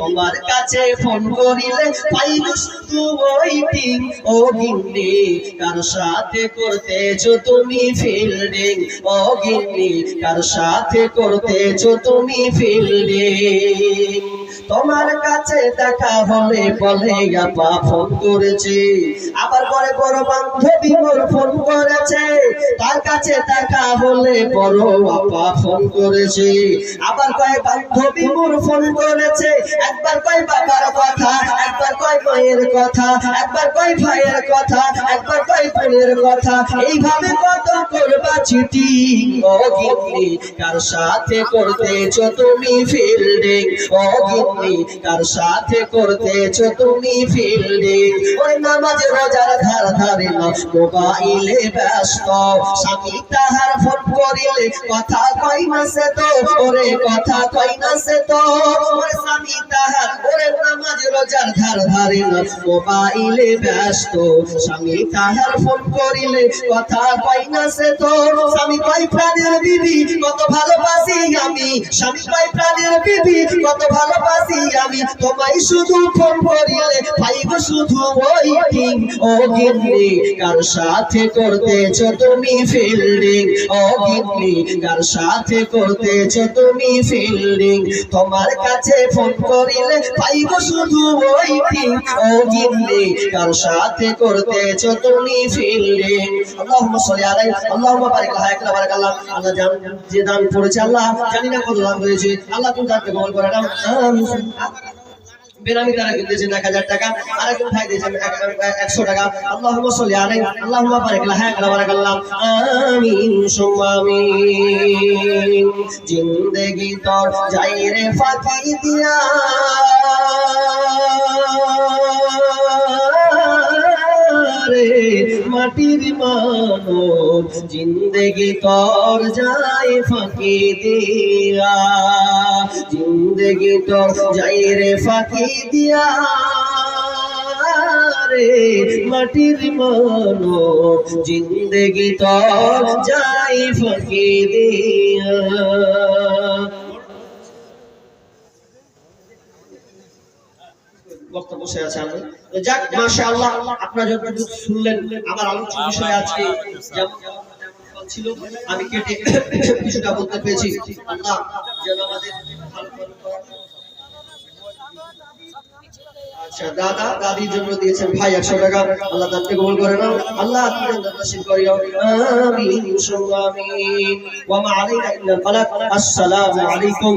তোমার কাছে ফোন করিলে পাইব শুধু ওয়েটিং ও গিন্নি কার সাথে করতেছো তুমি ফিল্ডিং? ও গিন্নি কার সাথে করতেছো তুমি ফিল্ডিং? তোমার কাছে দেখা হলে বলে, আপা, ফোন করেছে। আবার পরে বড় বান্ধবী মোর ফোন করেছে। তার কাছে দেখা হলে বড়, আপা, ফোন করেছে। আবার কয়, বান্ধবী মোর ফোন করেছে। একবার কয়, বাবা মায়ের কথা, একবার কয় ভাইয়ের কথা, একবার কয় বোনের কথা, এইভাবে কত করবা চিঠি? ও গিন্নি, কার সাথে করতেছো তুমি ফিল্ডিং ও গিন্নি, কার সাথে করতেছো তুমি ফিল্ডিং ওই নামাজ রোজার ধার ধারে মোবাইলে ব্যস্ত। স্বামী তাহার ফোন করিলে, কথা কই না সে তো? ওরে কথা কই না সে তো? ওরে স্বামী তাহার, ওরে নামাজ রোজার ধার ধারে না মোবাইলে ব্যস্ত। স্বামী তাহার ফোন করিলে কথা পাই না সে তো। স্বামী পাই প্রাণের বিবি, কত ভালোবাসি আমি। স্বামী পাই প্রাণের বিবি, কত ভালোবাসি আমি। তোমায় শুধু ফোন করিলে পাইব শুধু ওয়েটিং ও গিন্নি, কার সাথে করতেছো তুমি ফিল্ডিং ও গিন্নি, কার সাথে করতেছো তুমি ফিল্ডিং তোমার কাছে ফোন করিলে পাইব শুধু ওয়েটিং ও গিন্নি, কার সাথে করতেছো তুমি ফিল্ডিং আল্লাহুম্মা সাল্লি আলাইহি, আল্লাহুম্মা বারিক লাহা একলা বারাক আল্লাহ। আল্লাহ জান, যে দান করেছে আল্লাহ, জানি না কত দান করেছে। আল্লাহ তুমি দানকে কবুল করে নাও আমিন। বেনামি তারা দিয়েছেন এক হাজার টাকা, আরেকজন ভাই দিয়েছেন একশো টাকা। আল্লাহ মসলি আলাই আল্লাহ বারিক হ্যাঁ বারাক আল্লাহ। আমি সুম্মা জিন্দেগি তোর যাই রে ফাঁকি দিয়া। রে মাটির মানব জিন্দেগি তোর যায় ফাঁকি দিয়া। জিন্দেগি তোর যাই রে ফাঁকি দিয়া। রে মাটির মানব জিন্দেগি তোর যাই ফাঁকি দিয়া। বক্তব্য শেষ আছে আমি। যাক যতটুকু শুনলেন, আমার বিষয় ছিল, আমি কেটে কিছুটা বলতে পেরেছি। আল্লাহ যেন আমাদের আচ্ছা দাদা, দাদির জন্য দিয়েছেন ভাই একশো টাকা। আল্লাহ দানকে কবুল করে নাও। আল্লাহ তুমি আলাইকুম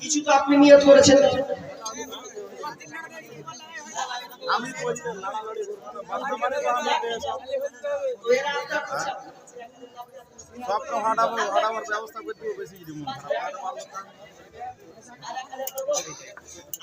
কিছু তো আপনি নিয়ত করেছেন। সবটা হাঁটাবো হাঁটাবার ব্যবস্থা করতে বেশি